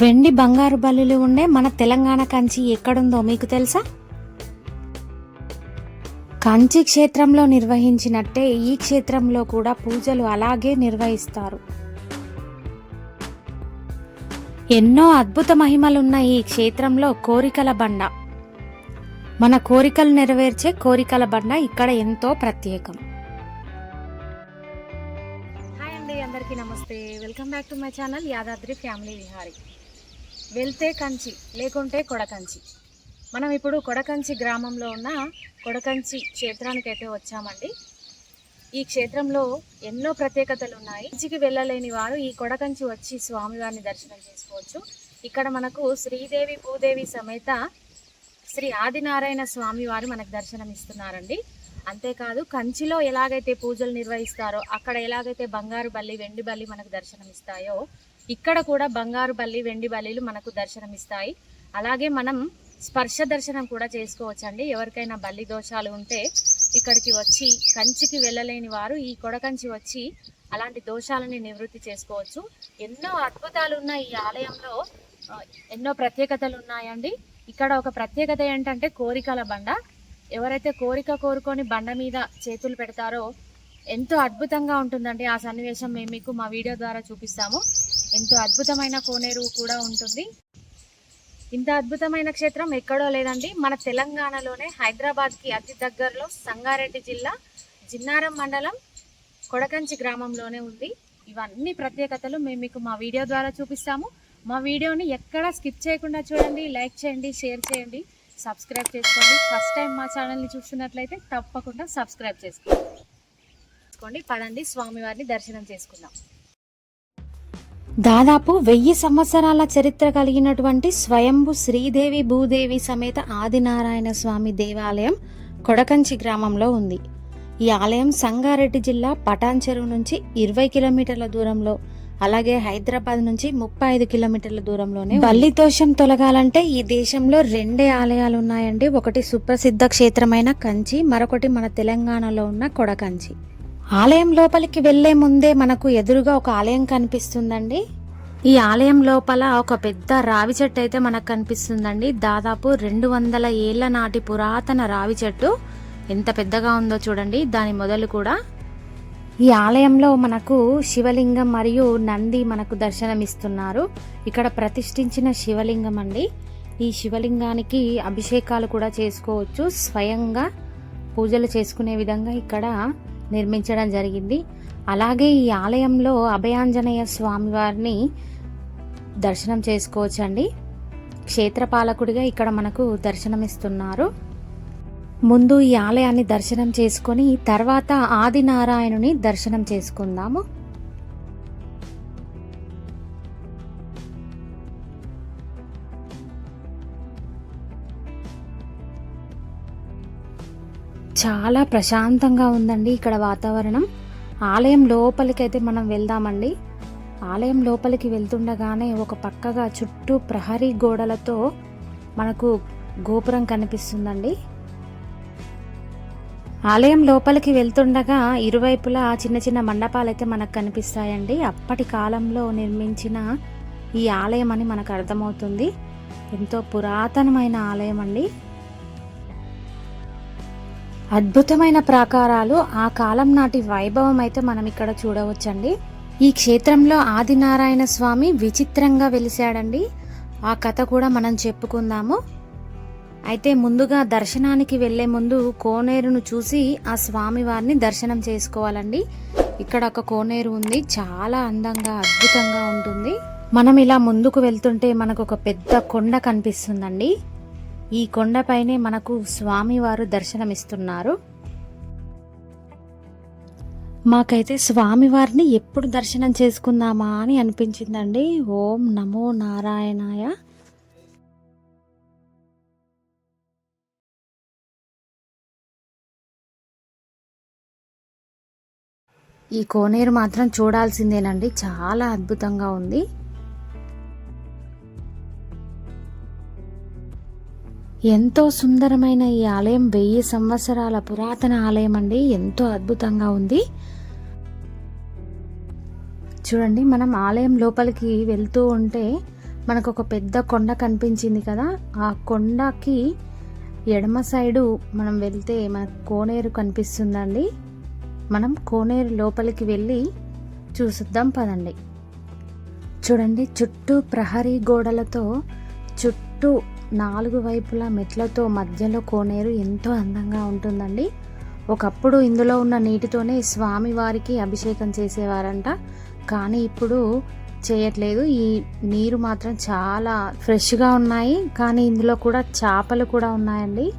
వెండి బంగారు బల్లులు ఉండే మన తెలంగాణ కంచి ఎక్కడుందో మీకు తెలుసా? కంచి క్షేత్రంలో నిర్వహించినట్టే ఈ క్షేత్రంలో కూడా పూజలు అలాగే నిర్వహిస్తారు. ఎన్నో అద్భుత మహిమలున్న ఈ క్షేత్రంలో కోరికల బండ. మన కోరికలు నెరవేర్చే కోరికల బండ ఇక్కడ ఎంతో ప్రత్యేకం. హాయ్ అండి అందరికీ నమస్తే. Welcome back to my channel Yadadri family Vihari. వెళ్తే కంచి లేకుంటే కొడకంచి. మనం ఇప్పుడు కొడకంచి గ్రామంలో ఉన్న కొడకంచి క్షేత్రానికి అయితే వచ్చామండి. ఈ క్షేత్రంలో ఎన్నో ప్రత్యేకతలు ఉన్నాయి కంచికి వెళ్ళలేని వారు ఈ కొడకంచి వచ్చి స్వామివారిని దర్శనం చేసుకోవచ్చు. ఇక్కడ మనకు శ్రీదేవి భూదేవి సమేత శ్రీ ఆదినారాయణ స్వామి వారు మనకు దర్శనం ఇస్తున్నారండి. అంతేకాదు కంచిలో ఎలాగైతే పూజలు నిర్వహిస్తారో అక్కడ ఎలాగైతే బంగారు బల్లి వెండి బల్లి మనకు దర్శనం ఇస్తాయో ఇక్కడ కూడా బంగారు బల్లి వెండి బల్లిలు మనకు దర్శనం ఇస్తాయి అలాగే మనం స్పర్శ దర్శనం కూడా చేసుకోవచ్చండి. ఎవరికైనా బల్లి దోషాలు ఉంటే ఇక్కడికి వచ్చి కంచికి వెళ్ళలేని వారు ఈ కొడకంచి వచ్చి అలాంటి దోషాలని నివృత్తి చేసుకోవచ్చు. ఎన్నో అద్భుతాలు ఉన్న ఈ ఆలయంలో. ఎన్నో ప్రత్యేకతలు ఉన్నాయండి ఇక్కడ ఒక ప్రత్యేకత ఏంటంటే కోరికల బండ. ఎవరైతే కోరిక కోరుకొని బండ మీద చేతులు పెడతారో ఎంతో అద్భుతంగా ఉంటుందండి. ఆ సన్నివేశం మేము మీకు మా వీడియో ద్వారా చూపిస్తాము. ఎంతో అద్భుతమైన కోనేరు కూడా ఉంటుంది. ఇంత అద్భుతమైన క్షేత్రం ఎక్కడో లేదండి. మన తెలంగాణలోనే హైదరాబాద్కి అతి దగ్గరలో సంగారెడ్డి జిల్లా జిన్నారం మండలం కొడకంచి గ్రామంలోనే ఉంది. ఇవన్నీ ప్రత్యేకతలు మేము మీకు మా వీడియో ద్వారా చూపిస్తాము. మా వీడియోని ఎక్కడా స్కిప్ చేయకుండా చూడండి లైక్ చేయండి షేర్ చేయండి సబ్స్క్రైబ్ చేసుకోండి. ఫస్ట్ టైం మా ఛానల్ని చూస్తున్నట్లయితే తప్పకుండా సబ్స్క్రైబ్ చేసుకోండి. చేసుకోండి పదండి స్వామివారిని దర్శనం చేసుకుందాం. దాదాపు వెయ్యి సంవత్సరాల చరిత్ర కలిగినటువంటి స్వయంభు శ్రీదేవి భూదేవి సమేత ఆదినారాయణ స్వామి దేవాలయం కొడకంచి గ్రామంలో ఉంది. ఈ ఆలయం సంగారెడ్డి జిల్లా పటాన్చెరువు నుంచి ఇరవై కిలోమీటర్ల దూరంలో అలాగే హైదరాబాద్ నుంచి ముప్పై ఐదు కిలోమీటర్ల దూరంలోనే బల్లి దోషం తొలగాలంటే ఈ దేశంలో రెండే ఆలయాలు ఉన్నాయండి. ఒకటి సుప్రసిద్ధ క్షేత్రమైన కంచి మరొకటి మన తెలంగాణలో ఉన్న కొడకంచి. ఆలయం లోపలికి వెళ్ళే ముందే మనకు ఎదురుగా ఒక ఆలయం కనిపిస్తుందండి. ఈ ఆలయం లోపల ఒక పెద్ద రావి చెట్టు అయితే మనకు కనిపిస్తుందండి. దాదాపు రెండు వందల ఏళ్ళ నాటి పురాతన రావి చెట్టు. ఎంత పెద్దగా ఉందో చూడండి దాని మొదలు కూడా. ఈ ఆలయంలో మనకు శివలింగం మరియు నంది మనకు దర్శనమిస్తున్నారు. ఇక్కడ ప్రతిష్ఠించిన శివలింగం అండి. ఈ శివలింగానికి అభిషేకాలు కూడా చేసుకోవచ్చు. స్వయంగా పూజలు చేసుకునే విధంగా ఇక్కడ నిర్మించడం జరిగింది. అలాగే ఈ ఆలయంలో అభయాంజనేయ స్వామివారిని దర్శనం చేసుకోవచ్చండి. క్షేత్రపాలకుడిగా ఇక్కడ మనకు దర్శనమిస్తున్నారు. ముందు ఈ ఆలయాన్ని దర్శనం చేసుకొని తర్వాత ఆదినారాయణుని దర్శనం చేసుకుందాము. చాలా ప్రశాంతంగా ఉందండి ఇక్కడ వాతావరణం. ఆలయం లోపలికైతే మనం వెళ్దామండి. ఆలయం లోపలికి వెళ్తుండగానే ఒక పక్కగా చుట్టూ ప్రహరీ గోడలతో మనకు గోపురం కనిపిస్తుందండి. ఆలయం లోపలికి వెళ్తుండగా ఇరువైపులా చిన్న చిన్న మండపాలు అయితే మనకు కనిపిస్తాయండి. అప్పటి కాలంలో నిర్మించిన ఈ ఆలయం అని మనకు అర్థమవుతుంది. ఎంతో పురాతనమైన ఆలయం అండి అద్భుతమైన ప్రాకారాలు ఆ కాలం నాటి వైభవం అయితే మనం ఇక్కడ చూడవచ్చండి. ఈ క్షేత్రంలో ఆదినారాయణ స్వామి విచిత్రంగా వెలిశాడండి. ఆ కథ కూడా మనం చెప్పుకుందాము. అయితే ముందుగా దర్శనానికి వెళ్ళే ముందు కోనేరును చూసి ఆ స్వామి వారిని దర్శనం చేసుకోవాలండి. ఇక్కడ ఒక కోనేరు ఉంది. చాలా అందంగా అద్భుతంగా ఉంటుంది. మనం ఇలా ముందుకు వెళ్తుంటే మనకు ఒక పెద్ద కొండ కనిపిస్తుందండి. ఈ కొండపైనే మనకు స్వామివారు దర్శనమిస్తున్నారు. మాకైతే స్వామివారిని ఎప్పుడు దర్శనం చేసుకుందామా అని అనిపించిందండి. ఓం నమో నారాయణాయ. ఈ కోనేరు మాత్రం చూడాల్సిందేనండి. చాలా అద్భుతంగా ఉంది. ఎంతో సుందరమైన ఈ ఆలయం వెయ్యి సంవత్సరాల పురాతన ఆలయం అండి. ఎంతో అద్భుతంగా ఉంది. చూడండి మనం ఆలయం లోపలికి వెళ్తూ ఉంటే మనకు ఒక పెద్ద కొండ కనిపించింది కదా. ఆ కొండకి ఎడమ సైడు మనం వెళ్తే మనకు కోనేరు కనిపిస్తుందండి. మనం కోనేరు లోపలికి వెళ్ళి చూసిద్దాం పదండి. చూడండి చుట్టూ ప్రహరీ గోడలతో చుట్టూ నాలుగు వైపులా మెట్లతో మధ్యలో కోనేరు ఎంతో అందంగా ఉంటుందండి. ఒకప్పుడు ఇందులో ఉన్న నీటితోనే స్వామివారికి అభిషేకం చేసేవారంట. కానీ ఇప్పుడు చేయట్లేదు. ఈ నీరు మాత్రం చాలా ఫ్రెష్గా ఉన్నాయి. కానీ ఇందులో కూడా చేపలు కూడా ఉన్నాయండి.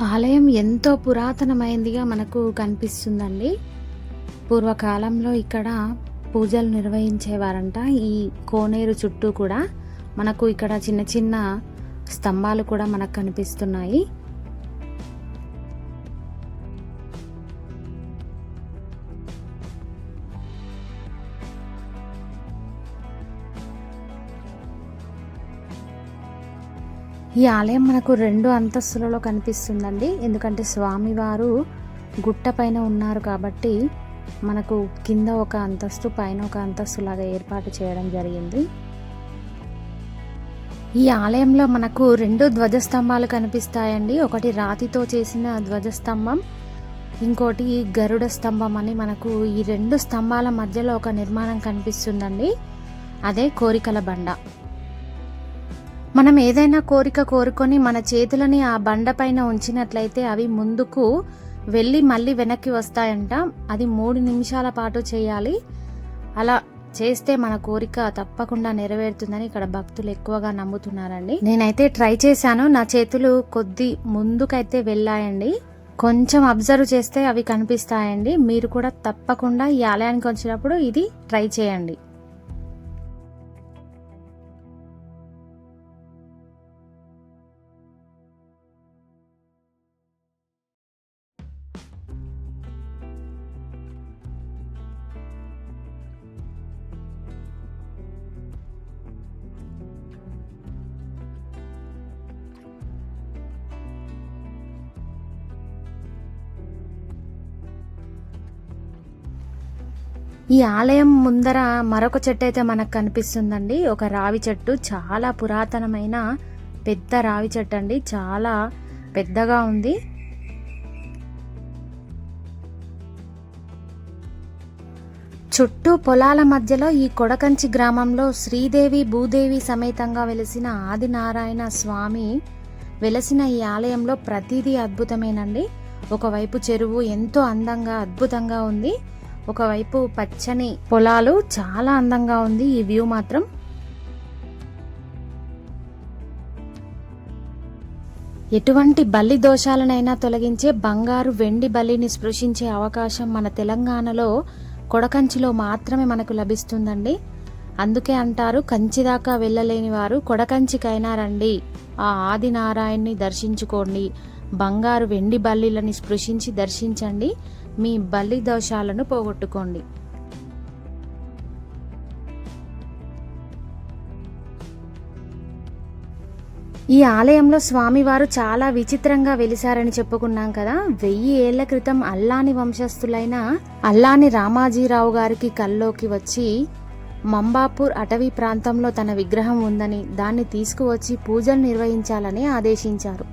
ఆలయం ఎంతో పురాతనమైనదిగా మనకు కనిపిస్తుందండి. పూర్వకాలంలో ఇక్కడ పూజలు నిర్వహించేవారంట. ఈ కోనేరు చుట్టూ కూడా మనకు ఇక్కడ చిన్న చిన్న స్తంభాలు కూడా మనకు కనిపిస్తున్నాయి. ఈ ఆలయం మనకు రెండు అంతస్తులలో కనిపిస్తుందండి. ఎందుకంటే స్వామివారు గుట్ట పైన ఉన్నారు కాబట్టి మనకు కింద ఒక అంతస్తు పైన ఒక అంతస్తు లాగా ఏర్పాటు చేయడం జరిగింది. ఈ ఆలయంలో మనకు రెండు ధ్వజస్తంభాలు కనిపిస్తాయండి. ఒకటి రాతితో చేసిన ధ్వజస్తంభం ఇంకోటి గరుడ స్తంభం అని మనకు ఈ రెండు స్తంభాల మధ్యలో ఒక నిర్మాణం కనిపిస్తుందండి. అదే కోరికల బండ. మనం ఏదైనా కోరిక కోరుకొని మన చేతులని ఆ బండ పైన ఉంచినట్లయితే అవి ముందుకు వెళ్ళి మళ్ళీ వెనక్కి వస్తాయంట. అది మూడు నిమిషాల పాటు చేయాలి. అలా చేస్తే మన కోరిక తప్పకుండా నెరవేరుతుందని ఇక్కడ భక్తులు ఎక్కువగా నమ్ముతున్నారండి. నేనైతే ట్రై చేశాను. నా చేతులు కొద్ది ముందుకైతే వెళ్ళాయండి. కొంచెం అబ్జర్వ్ చేస్తే అవి కనిపిస్తాయండి. మీరు కూడా తప్పకుండా ఈ ఆలయానికి వచ్చినప్పుడు ఇది ట్రై చేయండి. ఈ ఆలయం ముందర మరొక చెట్టు అయితే మనకు కనిపిస్తుందండి. ఒక రావి చెట్టు. చాలా పురాతనమైన పెద్ద రావి చెట్టు అండి చాలా పెద్దగా ఉంది. చుట్టూ పొలాల మధ్యలో ఈ కొడకంచి గ్రామంలో శ్రీదేవి భూదేవి సమేతంగా వెలిసిన ఆదినారాయణ స్వామి వెలసిన ఈ ఆలయంలో ప్రతిదీ అద్భుతమేనండి. ఒకవైపు చెరువు ఎంతో అందంగా అద్భుతంగా ఉంది. ఒకవైపు పచ్చని పొలాలు చాలా అందంగా ఉంది ఈ వ్యూ మాత్రం. ఎటువంటి బల్లి దోషాలనైనా తొలగించే బంగారు వెండి బలిని స్పృశించే అవకాశం మన తెలంగాణలో కొడకంచిలో మాత్రమే మనకు లభిస్తుందండి. అందుకే అంటారు కంచి దాకా వెళ్ళలేని వారు కొడకంచికైనా రండి. ఆ ఆదినారాయణ్ణి దర్శించుకోండి. బంగారు వెండి బల్లిలని స్పృశించి దర్శించండి. మీ బలి దోషాలను పోగొట్టుకోండి. ఈ ఆలయంలో స్వామివారు చాలా విచిత్రంగా వెలిశారని చెప్పుకున్నాం కదా. వెయ్యి ఏళ్ళ క్రితం అల్లాని వంశస్థులైన అల్లాని రామాజీరావు గారికి కల్లోకి వచ్చి మంబాపూర్ అటవీ ప్రాంతంలో తన విగ్రహం ఉందని దాన్ని తీసుకువచ్చి పూజలు నిర్వహించాలని ఆదేశించారు.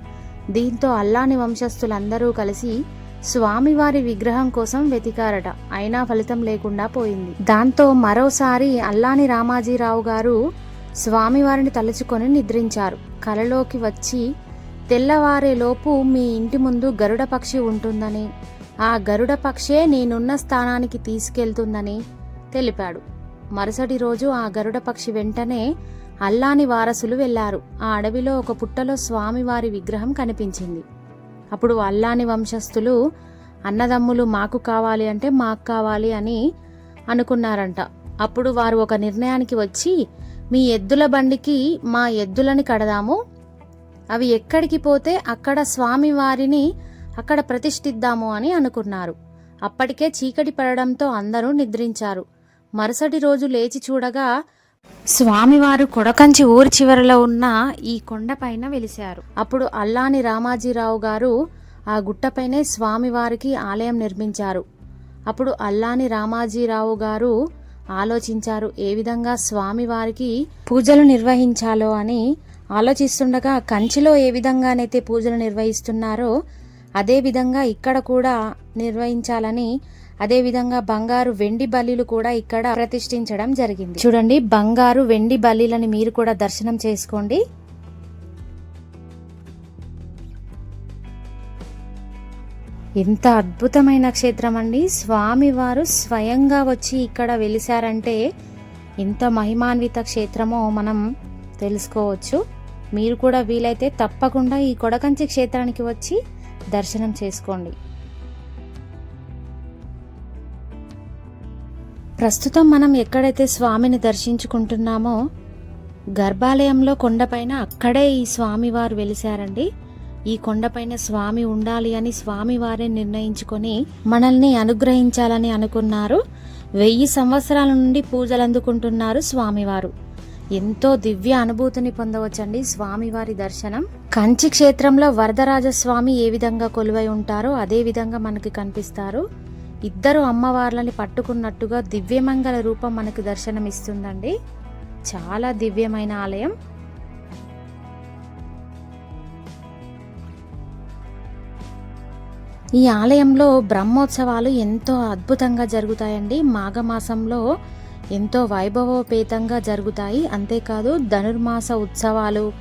దీంతో అల్లాని వంశస్థులందరూ కలిసి స్వామివారి విగ్రహం కోసం వెతికారట. అయినా ఫలితం లేకుండా పోయింది. దాంతో మరోసారి అల్లాని రామాజీరావు గారు స్వామివారిని తలుచుకొని నిద్రించారు. కలలోకి వచ్చి తెల్లవారేలోపు మీ ఇంటి ముందు గరుడ పక్షి ఉంటుందని ఆ గరుడ పక్షే నేనున్న స్థానానికి తీసుకెళ్తుందని తెలిపాడు. మరుసటి రోజు ఆ గరుడ పక్షి వెంటనే అల్లాని వారసులు వెళ్ళారు. ఆ అడవిలో ఒక పుట్టలో స్వామివారి విగ్రహం కనిపించింది. అప్పుడు అల్లాని వంశస్థులు అన్నదమ్ములు మాకు కావాలి అంటే మాకు కావాలి అని అనుకున్నారంట. అప్పుడు వారు ఒక నిర్ణయానికి వచ్చి మీ ఎద్దుల బండికి మా ఎద్దులని కడదాము. అవి ఎక్కడికి పోతే అక్కడ స్వామి వారిని అక్కడ ప్రతిష్ఠిద్దాము అని అనుకున్నారు. అప్పటికే చీకటి పడడంతో అందరూ నిద్రించారు. మరుసటి రోజు లేచి చూడగా స్వామివారు కొడకంచి ఊరి చివరలో ఉన్న ఈ కొండపైన వెలిశారు. అప్పుడు అల్లాని రామాజీరావు గారు ఆ గుట్టపైనే స్వామివారికి ఆలయం నిర్మించారు. అప్పుడు అల్లాని రామాజీరావు గారు ఆలోచించారు ఏ విధంగా స్వామివారికి పూజలు నిర్వహించాలో అని ఆలోచిస్తుండగా కంచిలో ఏ విధంగానైతే పూజలు నిర్వహిస్తున్నారో అదే విధంగా ఇక్కడ కూడా నిర్వహించాలని అదేవిధంగా బంగారు వెండి బలిలు కూడా ఇక్కడ ప్రతిష్ఠించడం జరిగింది. చూడండి బంగారు వెండి బలిలని మీరు కూడా దర్శనం చేసుకోండి. ఎంత అద్భుతమైన క్షేత్రం అండి. స్వామివారు స్వయంగా వచ్చి ఇక్కడ వెలిశారంటే ఎంత మహిమాన్విత క్షేత్రమో మనం తెలుసుకోవచ్చు. మీరు కూడా వీలైతే తప్పకుండా ఈ కొడకంచి క్షేత్రానికి వచ్చి దర్శనం చేసుకోండి. ప్రస్తుతం మనం ఎక్కడైతే స్వామిని దర్శించుకుంటున్నామో గర్భాలయంలో కొండపైన అక్కడే ఈ స్వామివారు వెలిశారండి. ఈ కొండపైన స్వామి ఉండాలి అని స్వామివారే నిర్ణయించుకొని మనల్ని అనుగ్రహించాలని అనుకున్నారు. వెయ్యి సంవత్సరాల నుండి పూజలు అందుకుంటున్నారు స్వామివారు. ఎంతో దివ్య అనుభూతిని పొందవచ్చండి స్వామివారి దర్శనం. కంచి క్షేత్రంలో వరదరాజ స్వామి ఏ విధంగా కొలువై ఉంటారో అదే విధంగా మనకి కనిపిస్తారు. ఇద్దరు అమ్మవార్లని పట్టుకున్నట్టుగా దివ్యమంగళ రూపం మనకు దర్శనమిస్తుందండి. చాలా దివ్యమైన ఆలయం. ఈ ఆలయంలో బ్రహ్మోత్సవాలు ఎంతో అద్భుతంగా జరుగుతాయండి. మాఘమాసంలో ఎంతో వైభవోపేతంగా జరుగుతాయి. అంతేకాదు ధనుర్మాస ఉత్సవాలు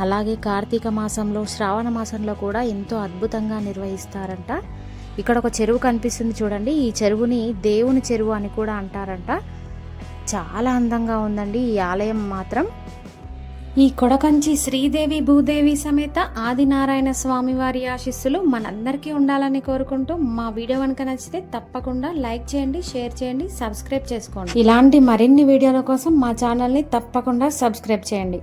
అలాగే కార్తీక మాసంలో శ్రావణ మాసంలో కూడా ఎంతో అద్భుతంగా నిర్వహిస్తారంట. ఇక్కడ ఒక చెరువు కనిపిస్తుంది చూడండి. ఈ చెరువుని దేవుని చెరువు అని కూడా అంటారంట. చాలా అందంగా ఉందండి ఈ ఆలయం మాత్రం. ఈ కొడకంచి శ్రీదేవి భూదేవి సమేత ఆదినారాయణ స్వామి వారి ఆశీస్సులు మనందరికీ ఉండాలని కోరుకుంటూ మా వీడియో కనుక నచ్చితే తప్పకుండా లైక్ చేయండి షేర్ చేయండి సబ్స్క్రైబ్ చేసుకోండి. ఇలాంటి మరిన్ని వీడియోల కోసం మా ఛానల్ని తప్పకుండా సబ్స్క్రైబ్ చేయండి.